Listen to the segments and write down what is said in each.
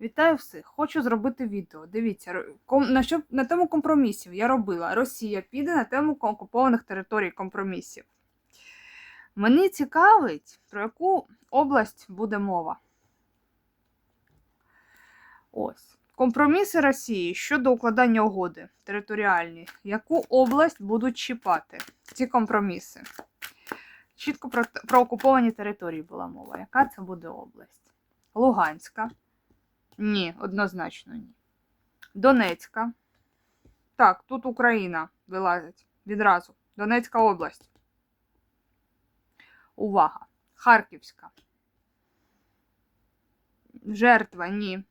Вітаю всіх! Хочу зробити відео. Дивіться, на, що, на тему компромісів я робила. Росія піде на тему окупованих територій компромісів. Мені цікавить, про яку область буде мова. Ось. Компроміси Росії щодо укладання угоди територіальні. Яку область будуть чіпати ці компроміси? Чітко про, про окуповані території була мова. Яка це буде область? Луганська. Ні, однозначно ні. Донецька. Так, тут Україна вилазить відразу. Донецька область. Увага. Харківська. Жертва, ні.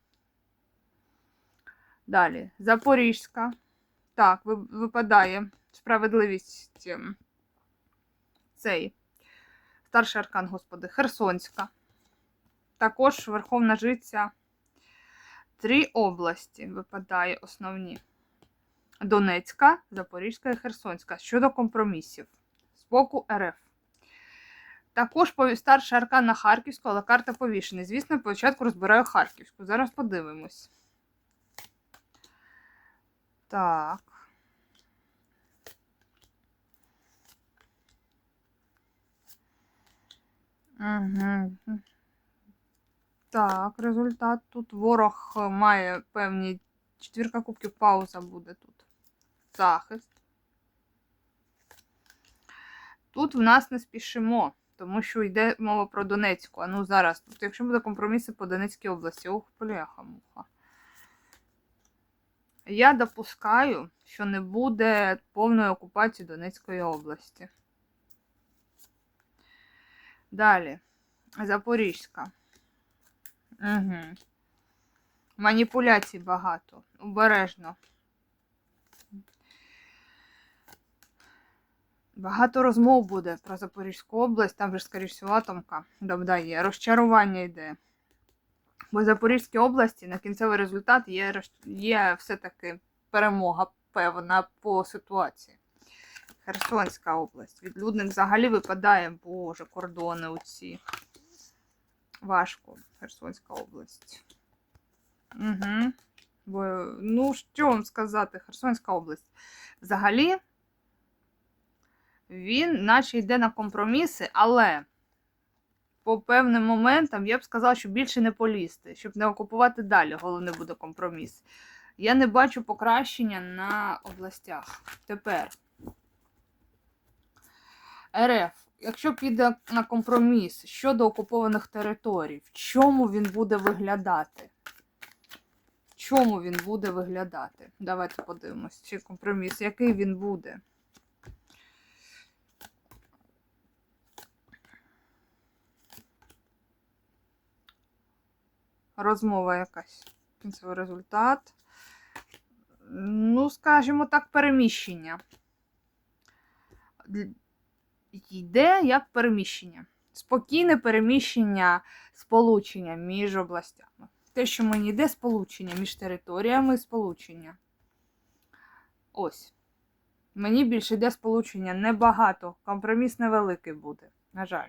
Далі. Запорізька. Так, випадає справедливість ем, цей. Старший аркан, господи, Херсонська. Також Верховна Жиця. Три області випадає основні: Донецька, Запорізька і Херсонська щодо компромісів з боку РФ. Також старший аркан на Харківську, але карта повішена. Звісно, спочатку розбираю Харківську. Зараз подивимось. Так. Угу. Так, результат тут ворог е, має певні четвірка кубків, пауза буде тут. Захист. Тут в нас не спішимо, тому що йде мова про Донецьку. А ну зараз, тут, якщо буде компроміси по Донецькій області, ох, бляха муха. Я допускаю, що не буде повної окупації Донецької області. Далі. Запорізька. Угу. Маніпуляцій багато. Обережно. Багато розмов буде про Запорізьку область, там же, скоріш всього, атомка є. Розчарування йде. Бо в Запорізькій області на кінцевий результат є, є все-таки перемога певна по ситуації. Херсонська область. Відлюдник взагалі випадає, боже, кордони оці. Важко. Херсонська область. Угу. Бо, ну, що вам сказати, Херсонська область. Взагалі, він наче йде на компроміси, але по певним моментам я б сказала, що більше не полізти, щоб не окупувати далі. Головне буде компроміс. Я не бачу покращення на областях. Тепер. РФ, якщо піде на компроміс щодо окупованих територій, в чому він буде виглядати? В чому він буде виглядати? Давайте подивимось, чи компроміс, який він буде. Розмова якась. Кінцевий результат. Ну, скажімо так, переміщення. Йде як переміщення. Спокійне переміщення сполучення між областями. Те, що мені йде сполучення між територіями сполучення. Ось. Мені більше йде сполучення небагато. Компроміс невеликий буде. На жаль.